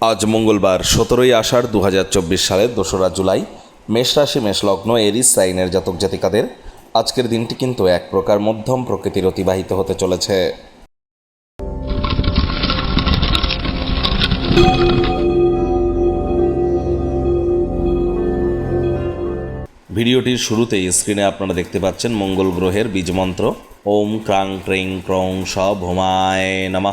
আজ মঙ্গলবার, সতেরোই আষাঢ় দু হাজার চব্বিশ সালের দোসরা জুলাই, মেষ রাশি মেষলগ্ন এরিস, সাইনের জাতক জাতিকাদের আজকের দিনটি কিন্তু এক প্রকার মধ্যম প্রকৃতির অতিবাহিত হতে চলেছে। ভিডিওটির শুরুতেই স্ক্রিনে আপনারা দেখতে পাচ্ছেন মঙ্গল গ্রহের বীজমন্ত্র। ওম ক্রাং ক্রিং ক্রং স ভোমায় নামা।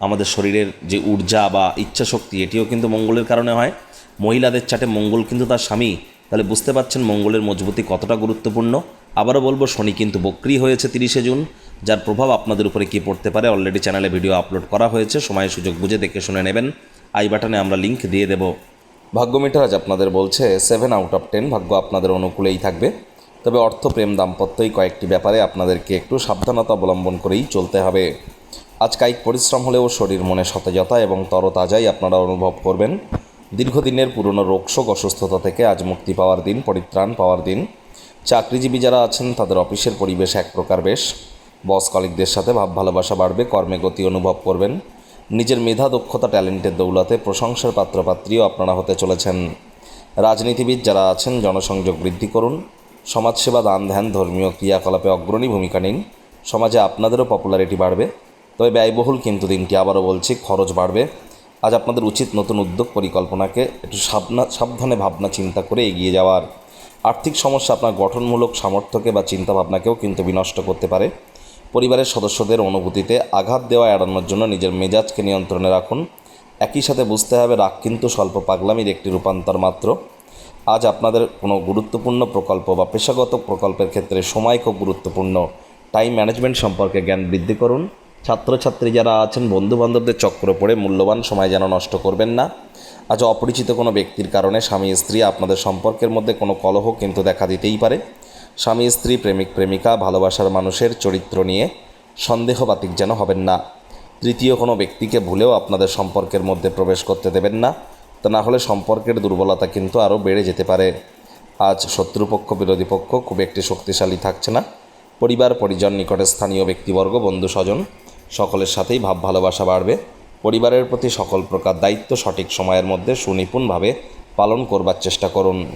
আমাদের শরীরের যে ঊর্জা বা ইচ্ছা শক্তি এটিও কিন্তু মঙ্গলের কারণে হয়। মহিলাদের চাটে মঙ্গল কিন্তু তার স্বামী। তাহলে বুঝতে পারছেন মঙ্গলের মজবুতি কতটা গুরুত্বপূর্ণ? আবারও বলব, শনি কিন্তু বক্রি হয়েছে তিরিশে জুন, যার প্রভাব আপনাদের উপরে কী পড়তে পারে অলরেডি চ্যানেলে ভিডিও আপলোড করা হয়েছে। সময় সুযোগ বুঝে দেখে শুনে নেবেন। আই বাটনে আমরা লিঙ্ক দিয়ে দেব। ভাগ্য মিটার আজ আপনাদের বলছে সেভেন আউট অফ টেন ভাগ্য আপনাদের অনুকূলেই থাকবে। তবে অর্থ প্রেম দাম্পত্যই কয়েকটি ব্যাপারে আপনাদেরকে একটু সাবধানতা অবলম্বন করেই চলতে হবে। আজ কায়িক পরিশ্রম হলেও শরীর মনে সতেজতা এবং তরতাজাই আপনারা অনুভব করবেন। দীর্ঘদিনের পুরনো রোগশোক, অসুস্থতা থেকে আজ মুক্তি পাওয়ার দিন, পরিত্রাণ পাওয়ার দিন। চাকরিজীবী যারা আছেন, তাদের অফিসের পরিবেশ এক প্রকার বেশ। বস কলিকদের সাথে ভাব ভালোবাসা বাড়বে, কর্মে গতি অনুভব করবেন। নিজের মেধা, দক্ষতা, ট্যালেন্টের দৌলতে প্রশংসার পাত্রপাত্রীও আপনারা হতে চলেছেন। রাজনীতিবিদ যারা আছেন, জনসংযোগ বৃদ্ধি করুন। সমাজসেবা, দান ধ্যান, ধর্মীয় ক্রিয়াকলাপে অগ্রণী ভূমিকা নিন। সমাজে আপনাদেরও পপুলারিটি বাড়বে। তবে ব্যয়বহুল কিন্তু দিনটি আবারও বলছি, খরচ বাড়বে। আজ আপনাদের উচিত নতুন উদ্যোগ পরিকল্পনাকে একটু সাবনা, সাবধানে ভাবনা চিন্তা করে এগিয়ে যাওয়ার। আর্থিক সমস্যা আপনার গঠনমূলক সামর্থ্যকে বা চিন্তাভাবনাকেও কিন্তু বিনষ্ট করতে পারে। পরিবারের সদস্যদের অনুভূতিতে আঘাত দেওয়া এড়ানোর জন্য নিজের মেজাজকে নিয়ন্ত্রণে রাখুন। একই সাথে বুঝতে হবে, রাগ কিন্তু স্বল্প পাগলামির একটি রূপান্তর মাত্র। আজ আপনাদের কোনো গুরুত্বপূর্ণ প্রকল্প বা পেশাগত প্রকল্পের ক্ষেত্রে সময় খুব গুরুত্বপূর্ণ। টাইম ম্যানেজমেন্ট সম্পর্কে জ্ঞান বৃদ্ধি করুন। ছাত্রছাত্রী যারা আছেন, বন্ধুবান্ধবদের চক্র পড়ে মূল্যবান সময় যেন নষ্ট করবেন না। আজ অপরিচিত কোনো ব্যক্তির কারণে স্বামী স্ত্রী আপনাদের সম্পর্কের মধ্যে কোনো কলহ কিন্তু দেখা দিতেই পারে। স্বামী স্ত্রী, প্রেমিক, প্রেমিকা, ভালোবাসার মানুষের চরিত্র নিয়ে সন্দেহবাতিক যেন হবেন না। তৃতীয় কোনো ব্যক্তিকে ভুলেও আপনাদের সম্পর্কের মধ্যে প্রবেশ করতে দেবেন না। তা না হলে সম্পর্কের দুর্বলতা কিন্তু আরও বেড়ে যেতে পারে। আজ শত্রুপক্ষ, বিরোধী পক্ষ খুব একটি শক্তিশালী থাকছে না। পরিবার, পরিজন, নিকটে স্থানীয় ব্যক্তিবর্গ বন্ধু স্বজন সকলের সাথেই ভাব ভালোবাসা বাড়বে। পরিবারের প্রতি সকল প্রকার দায়িত্ব সঠিক সময়ের মধ্যে সুনিপুণভাবে পালন করবার চেষ্টা করুন।